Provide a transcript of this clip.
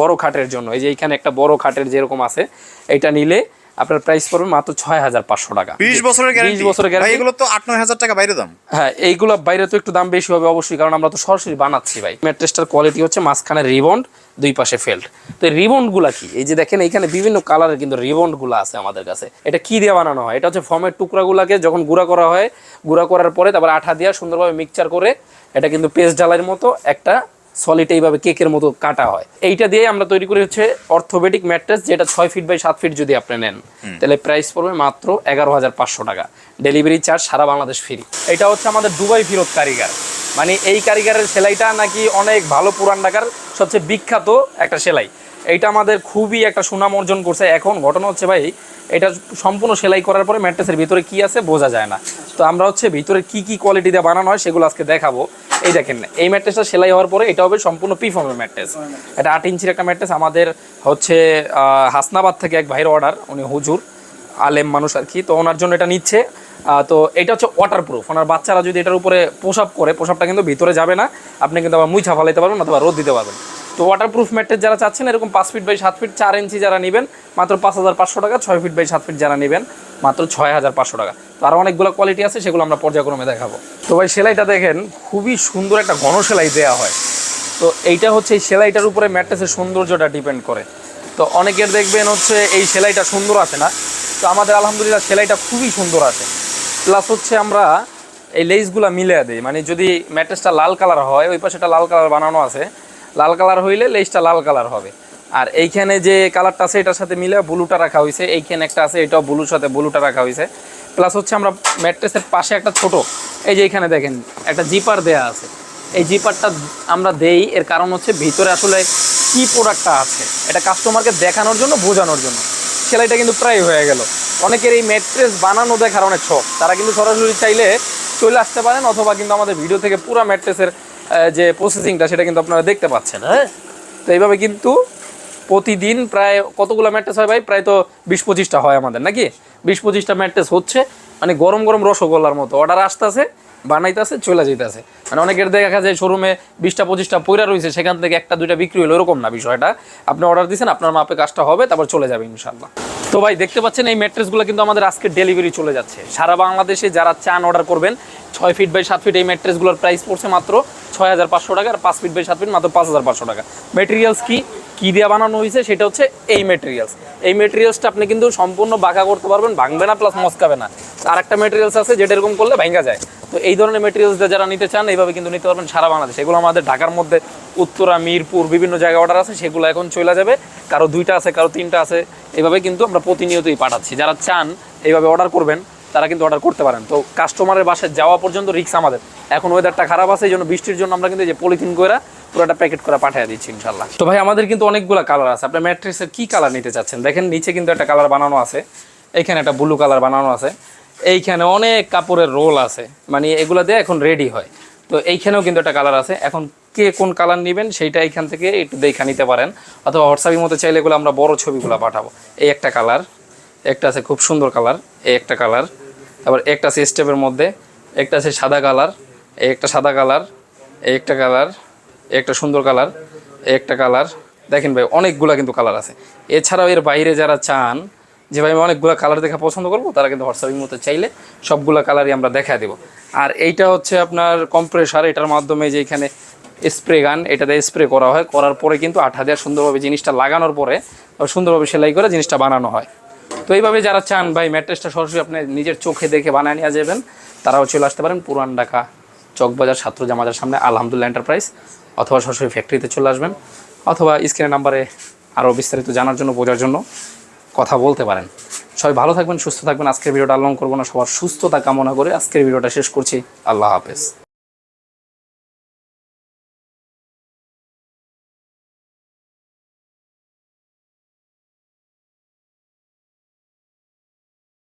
বড় খাটের জন্য। এই যে এখানে একটা বড় খাটের যেরকম আছে এটা নিলে আপনার প্রাইস পড়বে মাত্র ছয় হাজার পাঁচশো টাকা। বিশ বছরের গ্যারান্টি 20 বছরের guarantee। এগুলো তো আট নয় হাজার টাকা বাইরে দাম। হ্যাঁ এইগুলো বাইরে তো একটু দাম বেশি হবে অবশ্যই কারণ আমরা তো সরাসরি বানাচ্ছি ভাই। ম্যাট্রেসটার কোয়ালিটি হচ্ছে মাঝখানে রিবন্ড দুই পাশে ফেল্ড তো এই রিবন্ডগুলা কি? এই যে দেখেন এখানে বিভিন্ন কালারের কিন্তু রিবন্ডগুলো আছে আমাদের কাছে। এটা কি দিয়ে বানানো হয়? এটা হচ্ছে ফর্মের টুকরাগুলোকে যখন গুঁড়া করা হয় গুঁড়া করার পরে তারপর আঠা দিয়ে সুন্দরভাবে মিক্সচার করে এটা কিন্তু পেস্ট ডালের মতো একটা সলিড এইভাবে কেকের মতো কাটা হয়। এইটা দিয়ে আমরা তৈরি করি হচ্ছে অর্থোপেডিক ম্যাট্রেস যেটা ছয় ফিট বাই সাত ফিট যদি আপনি নেন। তাহলে প্রাইস পড়বে মাত্র এগারো হাজার পাঁচশো টাকা। ডেলিভারি চার্জ সারা বাংলাদেশ ফ্রি এটা হচ্ছে আমাদের দুবাই ফিরত কারিগর। মানে এই কারিগরের সেলাইটা নাকি অনেক ভালো পুরান ঢাকার সবচেয়ে বিখ্যাত একটা সেলাই। এইটা আমাদের খুবই একটা সুনাম অর্জন করছে। এখন ঘটনা হচ্ছে ভাই এটা সম্পূর্ণ সেলাই করার পরে ম্যাট্রেসের ভিতরে কি আছে বোঝা যায় না। তো আমরা হচ্ছে ভিতরে কি কি কোয়ালিটি দিয়ে বানানো হয় সেগুলো আজকে দেখাবো। এই দেখেন এই ম্যাট্রেসটা সেলাই হওয়ার পরে এটা হবে সম্পূর্ণ পিফর্মের ম্যাট্রেস। এটা আট ইঞ্চির একটা ম্যাট্রেস আমাদের হচ্ছে হাসনাবাদ থেকে এক ভাইয়ের অর্ডার উনি হুজুর আলেম মানুষ আর কি। তো ওনার জন্য এটা নিচ্ছে। তো এটা হচ্ছে ওয়াটার প্রুফ ওনার বাচ্চারা যদি এটার উপরে পোশাক করে পোশাকটা কিন্তু ভিতরে যাবে না। আপনি কিন্তু আবার মুইছা ফালাইতে পারবেন অথবা রোদ দিতে পারবেন। তো ওয়াটার প্রুফ ম্যাট্রেস যারা চাচ্ছেন এরকম পাঁচ ফিট বাই সাত ফিট চার ইঞ্চি যারা নেবেন মাত্র পাঁচ হাজার পাঁচশো টাকা ছয় ফিট বাই সাত ফিট যারা নেবেন। মাত্র ছয় হাজার পাঁচশো টাকা। তো আরও অনেকগুলো কোয়ালিটি আছে, সেগুলো আমরা পর্যায়ক্রমে দেখাবো। তো ভাই, সেলাইটা দেখেন, খুবই সুন্দর একটা ঘন সেলাই দেওয়া হয়। তো এইটা হচ্ছে এই সেলাইটার উপরে ম্যাট্রেসের সৌন্দর্যটা ডিপেন্ড করে। তো অনেকের দেখবেন হচ্ছে এই সেলাইটা সুন্দর আসে না। তো আমাদের আলহামদুলিল্লাহ সেলাইটা খুবই সুন্দর আসে প্লাস হচ্ছে আমরা এই লেসগুলা মিলে দিই। মানে যদি ম্যাট্রেসটা লাল কালার হয়, ওই পাশে একটা লাল কালার বানানো আছে। লাল কালার হইলে লেসটা লাল কালার হবে। আর এইখানে যে কালারটা আছে, এটার সাথে মিলে ব্লুটা রাখা হয়েছে। এইখানে একটা আছে, এটাও ব্লুর সাথে ব্লুটা রাখা হয়েছে। প্লাস হচ্ছে আমরা ম্যাট্রেসের পাশে একটা ছোট, এই যে এখানে দেখেন, একটা জিপার দেয়া আছে। এই জিপারটা আমরা দেই, এর কারণ হচ্ছে ভিতরে আসলে কি প্রোডাক্টটা আছে। এটা কাস্টমারকে দেখানোর জন্য, বোঝানোর জন্য। সেলাইটা কিন্তু প্রায় হয়ে গেল। অনেকের এই ম্যাট্রেস বানানো দেখার অনেক শখ। তারা কিন্তু সরাসরি চাইলে চলে আসতে পারেন, অথবা কিন্তু আমাদের ভিডিও থেকে পুরো ম্যাট্রেসের যে প্রসেসিংটা সেটা কিন্তু আপনারা দেখতে পাচ্ছেন হ্যাঁ? তো এইভাবে কিন্তু প্রতিদিন প্রায় কতগুলো ম্যাট্রেস হয় ভাই? প্রায় তো বিশ পঁচিশটা হয় আমাদের, নাকি? বিশ পঁচিশটা ম্যাট্রেস হচ্ছে মানে গরম গরম রসগোল্লার মতো। অর্ডার আসতেছে, বানাইতেছে, চলে যাইতেছে। মানে অনেকের দেখা যায় শোরুমে বিশটা পঁচিশটা পয়রা রয়েছে সেখান থেকে একটা, দুইটা বিক্রি হলো এরকম না বিষয়টা। আপনি অর্ডার দিয়েছেন আপনার মাপে কাজটা হবে, তারপর চলে যাবে ইনশাল্লাহ তো ভাই, দেখতে পাচ্ছেন এই ম্যাট্রেসগুলো কিন্তু আমাদের আজকে ডেলিভারি চলে যাচ্ছে। সারা বাংলাদেশে যারা চান অর্ডার করবেন, ছয় ফিট বাই সাত ফিট এই ম্যাট্রেসগুলোর প্রাইস পড়ছে মাত্র ছয় হাজার পাঁচশো টাকা, আর পাঁচ ফিট বাই সাত ফিট মাত্র পাঁচ হাজার পাঁচশো টাকা। মেটেরিয়ালস কি? কি দিয়ে বানানো হয়েছে সেটা হচ্ছে এই মেটেরিয়ালস এই মেটেরিয়ালসটা আপনি কিন্তু সম্পূর্ণ বাঁকা করতে পারবেন, ভাঙবে না প্লাস মস্কাবে না। আর একটা মেটেরিয়ালস আছে যেটা এরকম করলে ভাঙা যায়। তো এই ধরনের মেটেরিয়ালস যারা নিতে চান, এইভাবে কিন্তু নিতে পারবেন সারা বাংলাদেশ। এগুলো আমাদের ঢাকার মধ্যে উত্তরা, মিরপুর, বিভিন্ন জায়গায় অর্ডার আছে, সেগুলো এখন চলে যাবে। কারও দুইটা আছে, কারও তিনটা আছে, এইভাবে কিন্তু আমরা প্রতিনিয়তই পাঠাচ্ছি। যারা চান, এইভাবে অর্ডার করবেন, তারা কিন্তু অর্ডার করতে পারেন। তো কাস্টমারের বাসায় যাওয়া পর্যন্ত রিক্স আমাদের। এখন ওয়েদারটা খারাপ আছে, এই জন্য বৃষ্টির জন্য আমরা কিন্তু যে পলিথিন করে পুরোটা প্যাকেট করে পাঠিয়ে দিচ্ছি ইনশাল্লাহ তো ভাই, আমাদের কিন্তু অনেকগুলো কালার আছে। আপনার ম্যাট্রেসের কি কালার নিতে চাচ্ছেন? দেখেন, নিচে কিন্তু একটা কালার বানানো আছে। এইখানে একটা ব্লু কালার বানানো আছে। এইখানে অনেক কাপড়ের রোল আছে। মানে এগুলো দিয়ে এখন রেডি হয়। তো এইখানেও কিন্তু একটা কালার আছে। এখন কে কোন কালার নেবেন, সেইটা এইখান থেকে একটু দেখা নিতে পারেন। অথবা হোয়াটসঅ্যাপের মতো চাইলে এগুলো আমরা বড় ছবিগুলো পাঠাবো। এই একটা কালার একটা আছে খুব সুন্দর কালার এই একটা কালার তারপর একটা আছে স্টেপের মধ্যে, একটা আছে সাদা কালার এই একটা সাদা কালার এই একটা কালার একটা সুন্দর কালার, একটা কালার। দেখেন ভাই, অনেকগুলা কিন্তু কালার আছে। এছাড়াও এর বাইরে যারা চান, যে ভাই আমি অনেকগুলো কালার দেখা পছন্দ করব, তারা কিন্তু হোয়াটসঅ্যাপের মতো চাইলে সবগুলো কালারই আমরা দেখা দেবো। আর এইটা হচ্ছে আপনার কম্প্রেসার এটার মাধ্যমে যে এখানে স্প্রে গান এটাতে স্প্রে করা হয়। করার পরে কিন্তু আঠা দেওয়া সুন্দরভাবে জিনিসটা লাগানোর পরে সুন্দরভাবে সেলাই করে জিনিসটা বানানো হয়। তো এইভাবে যারা চান, ভাই, ম্যাট্রেসটা সরাসরি আপনি নিজের চোখে দেখে বানিয়ে নিয়ে যাবেন। তারাও চলে আসতে পারেন পুরান ঢাকা। চকবাজার ছাত্র জামাজার সামনে আলহামদুলিল্লাহ এন্টারপ্রাইজ অথবা সরাসরি ফ্যাক্টরিতে চলে আসবেন, অথবা স্ক্রিনের নাম্বারে আরও বিস্তারিত জানার জন্য, বোঝার জন্য কথা বলতে পারেন। সবাই ভালো থাকবেন, সুস্থ থাকবেন, আজকের ভিডিওটা আলং করব না, সবার সুস্থতা কামনা করে আজকের ভিডিওটা শেষ করছি। আল্লাহ হাফেজ।